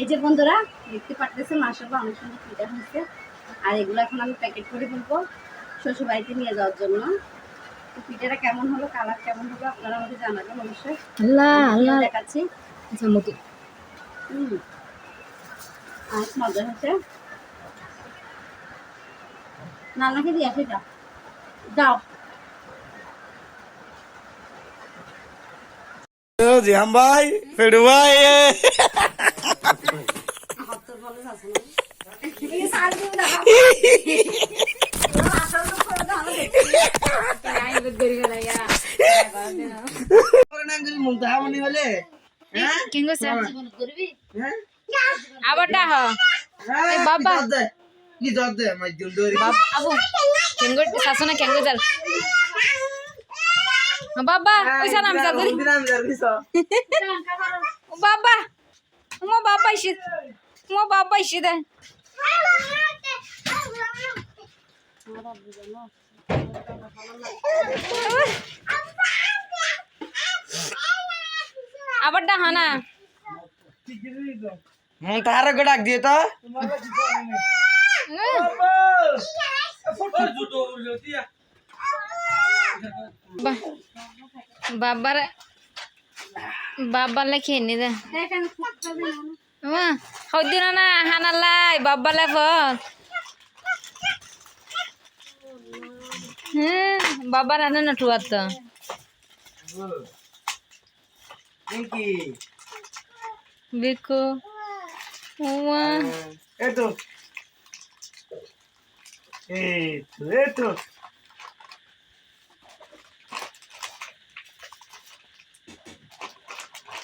এই যে বন্ধুরা দেখতে পারতেছেন মাসাল্লাহ অনেক সুন্দর পিঠা হয়েছে। আর এগুলো এখন আমি প্যাকেট করে ফেলব শ্বশুর বাড়িতে নিয়ে যাওয়ার জন্য। তো পিঠাটা কেমন হলো কালার কেমন হলো আপনারা আমাকে জানাবেন অবশ্যই। আল্লাহ আল্লাহ। দেখাচ্ছি। আচ্ছা হুম। অনেক মজা হয়েছে? নানাকে দিয়ে আসে যাও। যাও। জীবন করবি হ্যাঁ আবার ডাহ। এই বাবা। কি জব দে মাই দিল দরি বাপ আবু। কেন গো শাসনা কেন গো যাল বাবা পয়সা নাম যা করি বাবা মো বাবা ইসে মো বাবা ইসে দে আবার ডাহ না। মুন্তাহার কে ডাক দিয়ে তো। বাবার বাবার লেখে নি দে। এখানে ফুটতে দিন মা হদিন না হানালাই বাবালে ফল হ্যাঁ বাবার আনে না টুয়ার তো। উমা। এই তো এই তো এই তো আদর লোক বেশি কে দিনি সুস বলি বলি বলি গাদর দানা গাদর দা লেতে লাচি কে দিনি এই এই এই এই তোমার লাগে হুম মাঝে মাঝে সিনেমেছে মন ব্যাগ এভরিথিং তা কম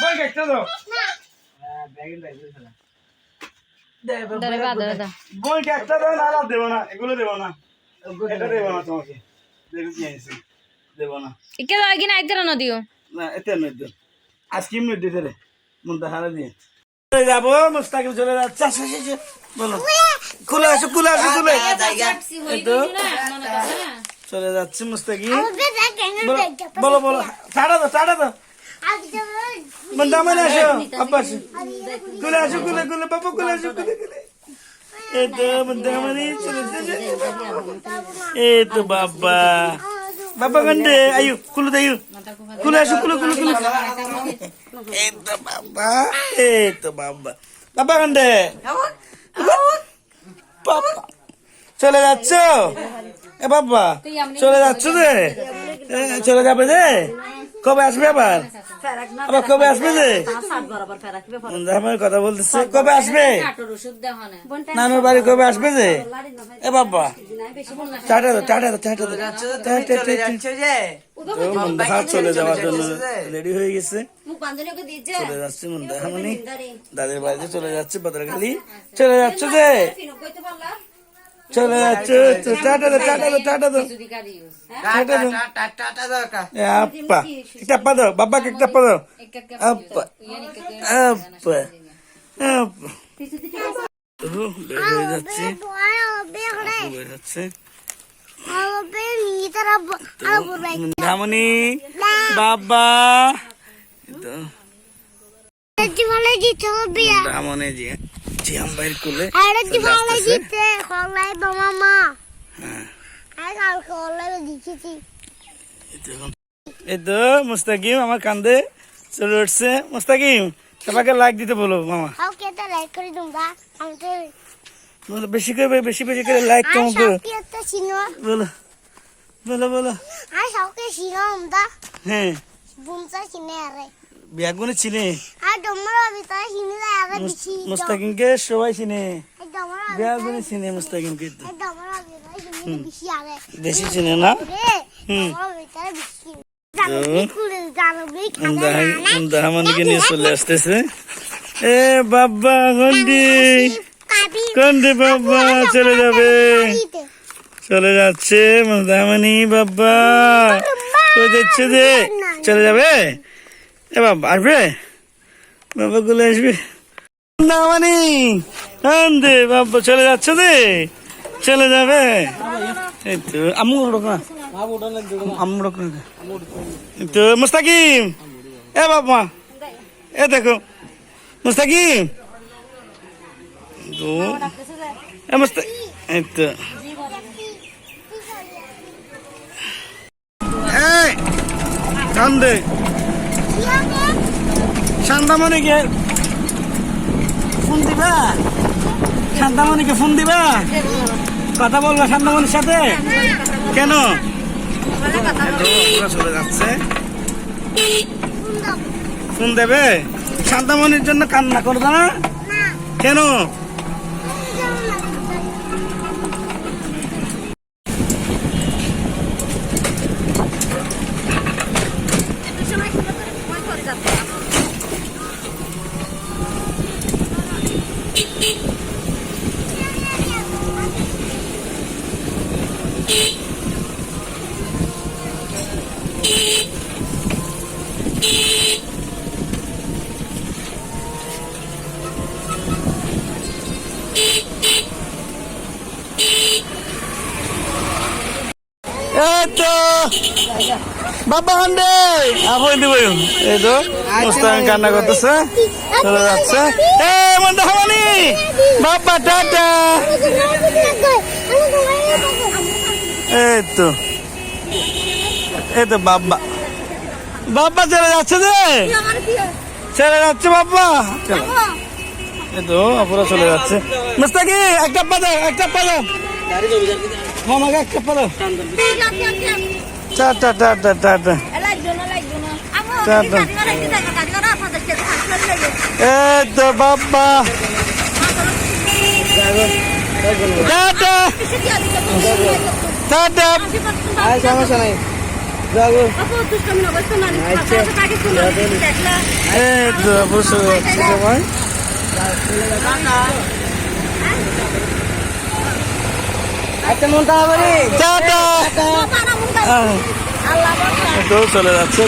বোন দেখতে দাও। বাদর একটা দাও না আর দেবো না এগুলো দেবো না। এটা দেবো না তোমাকে। দেখো কি আইছে দেবো না। ইকে দাও কি না আইতরা নদিও না এতে নয় দিও আজকে এমনি দিতে রে? মন হারা দিয়ে। চলে যাব মুস্তাকিম চলে যাচ্ছে। আসো। বলো। খুলে আসো খুলে আসো খুলে। চলে যাচ্ছে মুস্তাকিম। বলো বলো বলো। টাটা দাও টাটা দাও। বন্ধা মানে আসো আব্বা আসো কুলে আসো কুলে কুলে বাবা কুলে আসো কুলে কুলে এই তো বন্ধা মানে চলে এই তো বাবা বাবা গন্ডে আয়ু কুলে দায়ু কুলে আসো কুলে কুলে কুলে এই তো বাবা এই তো বাবা বাবা গন্ডে বাবা চলে যাচ্ছ এ বাবা চলে যাচ্ছ রে এ, চলে যাবে রে কবে আসবে আবার? আবার কবে আসবে আমার কথা বলতেছে কবে আসবে? নানুর বাড়ি কবে আসবে যে? এ বাবা। টাটা দাও টাটা দাও টাটা তো চলে যাওয়ার জন্য রেডি হয়ে গেছে। চলে যাচ্ছে মানে দাদের বাড়িতে চলে যাচ্ছে বদরখালি চলে যাচ্ছে যে? চলে যাচ্ছে টাটা দাও টাটা দাও টাটা দাও টাটা দাও এ আপা একটা পা দাও বাবাকে একটা পা দাও। আপা আপা আপা বের হয়ে যাচ্ছে। বের হচ্ছে ধামনি বাবা। তো ধামনে যে জিয়াম বাইর করলে চলে আসতেছে। এই তো এই তো মুস্তাকিম আমার কান্দে। চলে উঠছে। মুস্তাকিম সবাইকে লাইক দিতে বলো মামা। বলো বেশি করে বেশি বেশি করে লাইক কেমন করো বলো বলো বলো। হ্যাঁ। বিয়াগুনে চিনে মুস্তাকিমকে সবাই চিনে বিয়াগুনে চিনে মুস্তাকিমকে। বেশি চিনে না? হুম। দাহামানিকে নিয়ে চলে আসতেছে। এ বাবা কন্ডি বাবা চলে যাবে। চলে যাচ্ছে মন্দামণি বাবা। চলে যাচ্ছে যে? চলে যাবে? এ বাবা, আসবে? বাবা গুলো আসবে? মন্দামণি কান্দে বাবা চলে যাচ্ছে যে চলে যাবে। এই তো, আম্মু না? আম্মু উঠো না? তো, মুস্তাকিম। এ বাবা, এ দেখো, মুস্তাকিম। তো এ মুস্তা, এই তো। এই, কান্দে। শান্তামণিকে ফোন দিবা? শান্তামণিকে ফোন দিবা? কথা বলবা শান্তামণির সাথে? কেন? চলে যাচ্ছে। ফোন দেবে? শান্তামণির জন্য কান্না করবে না? কেন? এই তো বাবা হান্ডে আপনি দিব এই তো মুস্তান কান্না করতেছে চলে যাচ্ছে। এ মন্দা হামানি বাবা টাটা! এই তো এই তো বাবা। বাবা চলে যাচ্ছে যে? চলে যাচ্ছে বাবা। চলো। এই তো আপুরা চলে যাচ্ছে। মুস্তাকি একটা পাদা একটা পাদা আমাকে একটা পাদা টা টা টা টা টা টা এই তো বাবা টাটা টাটা সমস্যা নাই এই তো অবশ্যই যাচ্ছে সবাই আচ্ছা মনটা হবে রে টাটা তো চলে যাচ্ছে